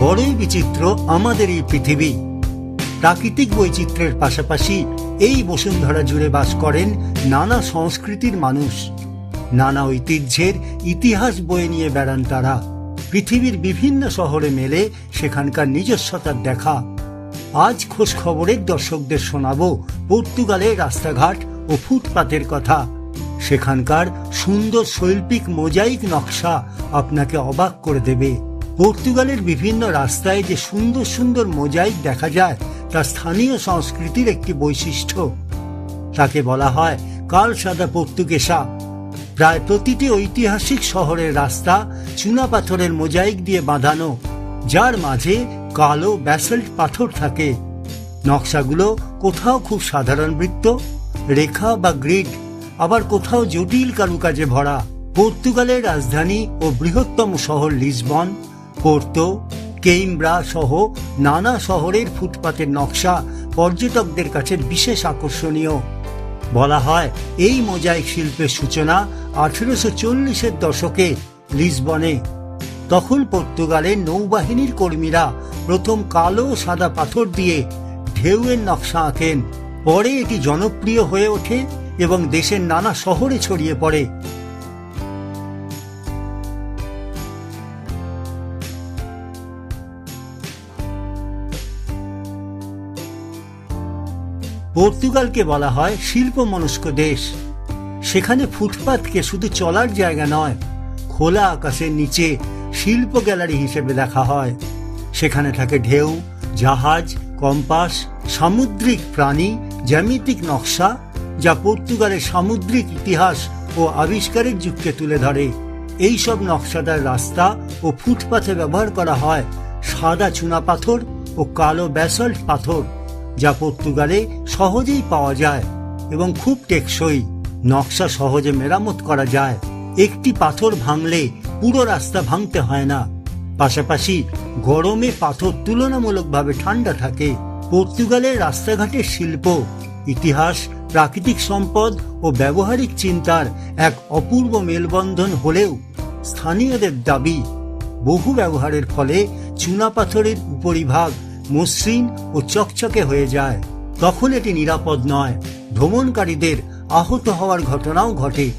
বড়ই বিচিত্র আমাদের এই পৃথিবী। প্রাকৃতিক বৈচিত্র্যের পাশাপাশি এই বসুন্ধরা জুড়ে বাস করেন নানা সংস্কৃতির মানুষ। নানা ঐতিহ্যের ইতিহাস বয়ে নিয়ে বেড়ান তারা। পৃথিবীর বিভিন্ন শহরে মেলে সেখানকার নিজস্বতার দেখা। আজ খোঁজ খবরের দর্শকদের শোনাবো পর্তুগালের রাস্তাঘাট ও ফুটপাতের কথা। সেখানকার সুন্দর শৈল্পিক মোজাইক নকশা আপনাকে অবাক করে দেবে। পর্তুগালের বিভিন্ন রাস্তায় যে সুন্দর সুন্দর মোজাইক দেখা যায়, তা স্থানীয় সংস্কৃতির একটি বৈশিষ্ট্য। তাকে বলা হয় কাল সাদা পর্তুগেসা। প্রায় প্রতিটি ঐতিহাসিক শহরের রাস্তা চুনাপাথরের মোজাইক দিয়ে বাঁধানো, যার মাঝে কালো ব্যাসল্ট পাথর থাকে। নকশাগুলো কোথাও খুব সাধারণ বৃত্ত, রেখা বা গ্রিড আবার কোথাও জটিল কারুকাজে ভরা। পর্তুগালের রাজধানী ও বৃহত্তম শহর লিসবন পোর্তো কেইমব্রা সহ নানা শহরের ফুটপাতের নকশা পর্যটকদের কাছে বিশেষ আকর্ষণীয়। বলা হয়, এই মোজাইক শিল্পের সূচনা আঠেরোশো চল্লিশের দশকে লিসবনে। তখন পর্তুগালের নৌবাহিনীর কর্মীরা প্রথম কালো সাদা পাথর দিয়ে ঢেউয়ের নকশা আঁকেন। পরে এটি জনপ্রিয় হয়ে ওঠে এবং দেশের নানা শহরে ছড়িয়ে পড়ে। পর্তুগালকে বলা হয় শিল্প মনস্ক দেশ। সেখানে ফুটপাতকে শুধু চলার জায়গা নয়, খোলা আকাশের নিচে শিল্প গ্যালারি হিসেবে দেখা হয়। সেখানে থাকে ঢেউ, জাহাজ, কম্পাস, সামুদ্রিক প্রাণী, জ্যামিতিক নকশা, যা পর্তুগালের সামুদ্রিক ইতিহাস ও আবিষ্কারের যুগকে তুলে ধরে। এই সব নকশাদার রাস্তা ও ফুটপাথে ব্যবহার করা হয় সাদা চুনা পাথর ও কালো ব্যাসল্ট পাথর। যা পর্তুগালে সহজেই পাওয়া যায় এবং খুব টেকসই। নকশা সহজে মেরামত করা যায়। একটি পাথর ভাঙলে পুরো রাস্তা ভাঙতে হয় না। পাশাপাশি গরমে পাথর তুলনামূলকভাবে ঠান্ডা থাকে। পর্তুগালের রাস্তাঘাটের শিল্প, ইতিহাস, প্রাকৃতিক সম্পদ ও ব্যবহারিক চিন্তার এক অপূর্ব মেলবন্ধন হলেও স্থানীয়দের দাবি, বহু ব্যবহারের ফলে চুনাপাথরের উপরিভাগ মসৃণ ও চকচকে হয়ে যায়। তখন এটি নিরাপদ নয়। ভ্রমণকারীদের আহত হওয়ার ঘটনাও ঘটে।